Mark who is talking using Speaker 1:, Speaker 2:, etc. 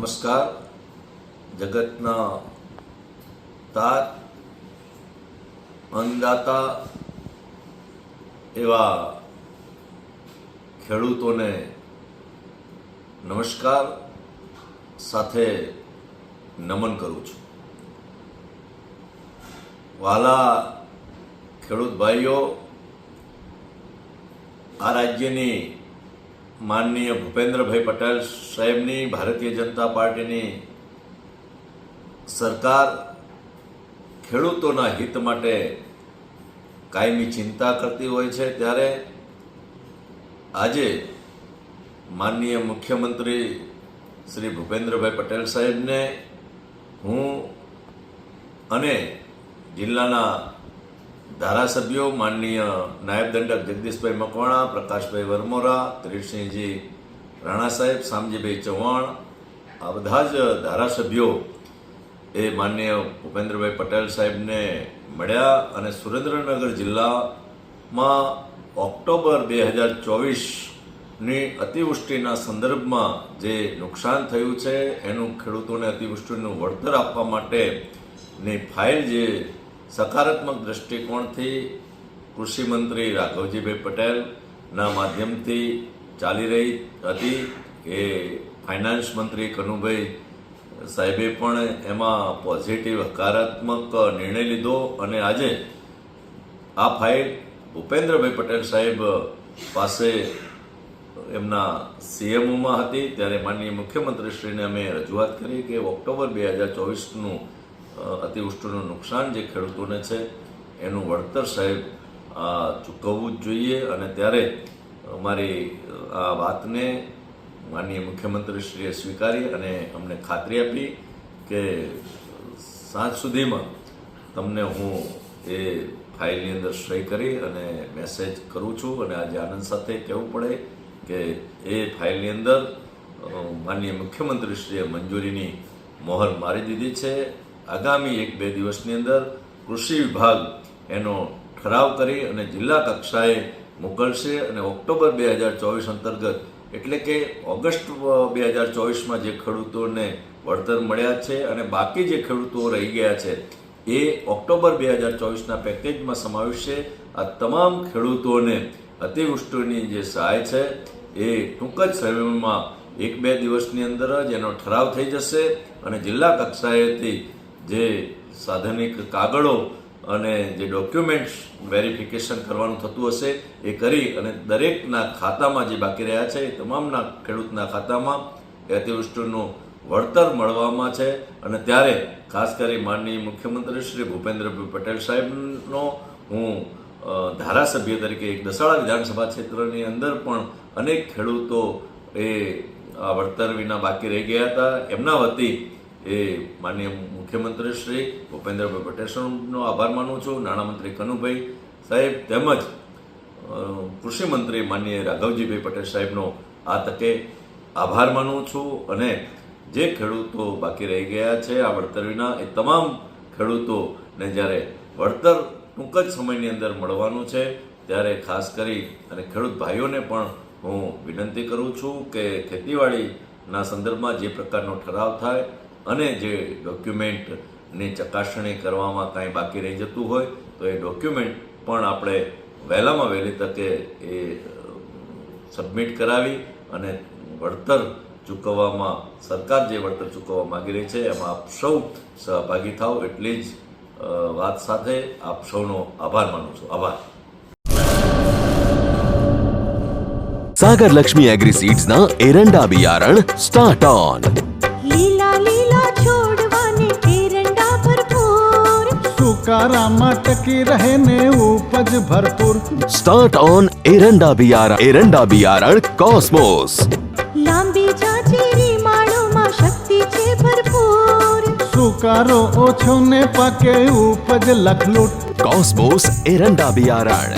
Speaker 1: નમસ્કાર. જગતના તાર, અન્નદાતા એવા ખેડૂતોને નમસ્કાર સાથે નમન કરું છું. વાલા ખેડૂત ભાઈઓ, આ રાજ્યની માનનીય ભૂપેન્દ્રભાઈ પટેલ સાહેબની ભારતીય જનતા પાર્ટીની સરકાર ખેડૂતોના હિત માટે કાયમી ચિંતા કરતી હોય છે. ત્યારે આજે માનનીય મુખ્યમંત્રી શ્રી ભૂપેન્દ્રભાઈ પટેલ સાહેબને હું અને જિલ્લાના ધારાસભ્યો માનનીય નાયબ દંડક જગદીશભાઈ મકવાણા, પ્રકાશભાઈ વરમોરા ત્રિસિંહજી રાણા સાહેબ શામજીભાઈ ચૌહાણ, આ બધા જ ધારાસભ્યો એ માનનીય ભૂપેન્દ્રભાઈ પટેલ સાહેબને મળ્યા અને સુરેન્દ્રનગર જિલ્લામાં ઓક્ટોબર બે હજાર ચોવીસની અતિવૃષ્ટિના સંદર્ભમાં જે નુકસાન થયું છે, એનું ખેડૂતોને અતિવૃષ્ટિનું વળતર આપવા માટેની ફાઇલ જે સકારાત્મક દ્રષ્ટિકોણથી કૃષિમંત્રી રાઘવજીભાઈ પટેલના માધ્યમથી ચાલી રહી હતી કે ફાઇનાન્સ મંત્રી કનુભાઈ સાહેબે પણ એમાં પોઝિટિવ હકારાત્મક નિર્ણય લીધો અને આજે આ ફાઇલ ભૂપેન્દ્રભાઈ પટેલ સાહેબ પાસે એમના સીએમઓમાં હતી. ત્યારે માનનીય મુખ્યમંત્રીશ્રીને અમે રજૂઆત કરી કે ઓક્ટોબર બે હજાર ચોવીસનું અતિવૃષ્ટિનું નુકસાન જે ખેડૂતોને છે, એનું વળતર સાહેબ ચૂકવવું જ જોઈએ અને ત્યારે અમારી આ વાતને માનનીય મુખ્યમંત્રીશ્રીએ સ્વીકારી અને અમને ખાતરી આપી કે સાંજ સુધીમાં તમને હું એ ફાઇલની અંદર સહી કરી અને મેસેજ કરું છું અને આજે આનંદ સાથે કહેવું પડે કે એ ફાઇલની અંદર માનનીય મુખ્યમંત્રીશ્રીએ મંજૂરીની મોહર મારી દીધી છે. આગામી એક બે દિવસની અંદર કૃષિ વિભાગ એનો ઠરાવ કરી અને જિલ્લા કક્ષાએ મોકલશે અને ઓક્ટોબર બે હજાર ચોવીસ અંતર્ગત, એટલે કે ઓગસ્ટ બે હજાર ચોવીસમાં જે ખેડૂતોને વળતર મળ્યા છે અને બાકી જે ખેડૂતો રહી ગયા છે, એ ઓક્ટોબર બે હજાર ચોવીસના પેકેજમાં સમાવેશ છે. આ તમામ ખેડૂતોને અતિવૃષ્ટિની જે સહાય છે, એ ટૂંક જ સમયમાં એક બે દિવસની અંદર જ એનો ઠરાવ થઈ જશે અને જિલ્લા કક્ષાએથી જે સાધનિક કાગળો અને જે ડોક્યુમેન્ટ્સ વેરિફિકેશન કરવાનું થતું હશે, એ કરી અને દરેકના ખાતામાં જે બાકી રહ્યા છે, એ તમામના ખેડૂતના ખાતામાં અતિવૃષ્ટિનું વળતર મળવામાં છે. અને ત્યારે ખાસ કરી માનનીય મુખ્યમંત્રી શ્રી ભૂપેન્દ્રભાઈ પટેલ સાહેબનો હું ધારાસભ્ય તરીકે એક દસાડા વિધાનસભા ક્ષેત્રની અંદર પણ અનેક ખેડૂતો એ આ વળતર વિના બાકી રહી ગયા હતા. એમના વતી એ માનનીય મુખ્યમંત્રી શ્રી ભૂપેન્દ્રભાઈ પટેલનો આભાર માનું છું. નાણામંત્રી કનુભાઈ સાહેબ તેમજ કૃષિમંત્રી કૃષિ માનનીય રાઘવજીભાઈ પટેલ સાહેબનો આ તકે આભાર માનું છું અને જે ખેડૂતો બાકી રહી ગયા છે આ વળતર વિના, એ તમામ ખેડૂતોને જ્યારે વળતર ટૂંક જ સમયની અંદર મળવાનું છે, ત્યારે ખાસ કરી અને ખેડૂત ભાઈઓને પણ હું વિનંતી કરું છું કે ખેતીવાડીના સંદર્ભમાં જે પ્રકારનો ઠરાવ થાય અને જે ડોક્યુમેન્ટની ચકાસણી કરવામાં કાંઈ બાકી રહી જતું હોય તો એ ડોક્યુમેન્ટ પણ આપણે વહેલામાં વહેલી તકે એ સબમિટ કરાવી અને વળતર ચૂકવવામાં સરકાર જે વળતર ચૂકવવા માગી રહી છે એમાં આપ સૌ સહભાગી થાવ એટલી જ વાત સાથે આપ સૌનો આભાર માનું છું. આભાર.
Speaker 2: સાગર લક્ષ્મી એગ્રીસીડ્સ ના એરંડા બિયારણ સ્ટાર્ટ ઓન.
Speaker 3: લીલા લીલા
Speaker 4: कारा मटकी रहने उपज भरपूर। स्टार्ट
Speaker 2: ऑन एरंडा बियारा एरंडा बियारण कॉस्मोस लंबी
Speaker 3: जाजीरी मारो माँ शक्ति चे भरपूर।
Speaker 4: सुकारो ओछो ने पके उपज लखलूट।
Speaker 2: कॉस्मोस एरंडा बियारण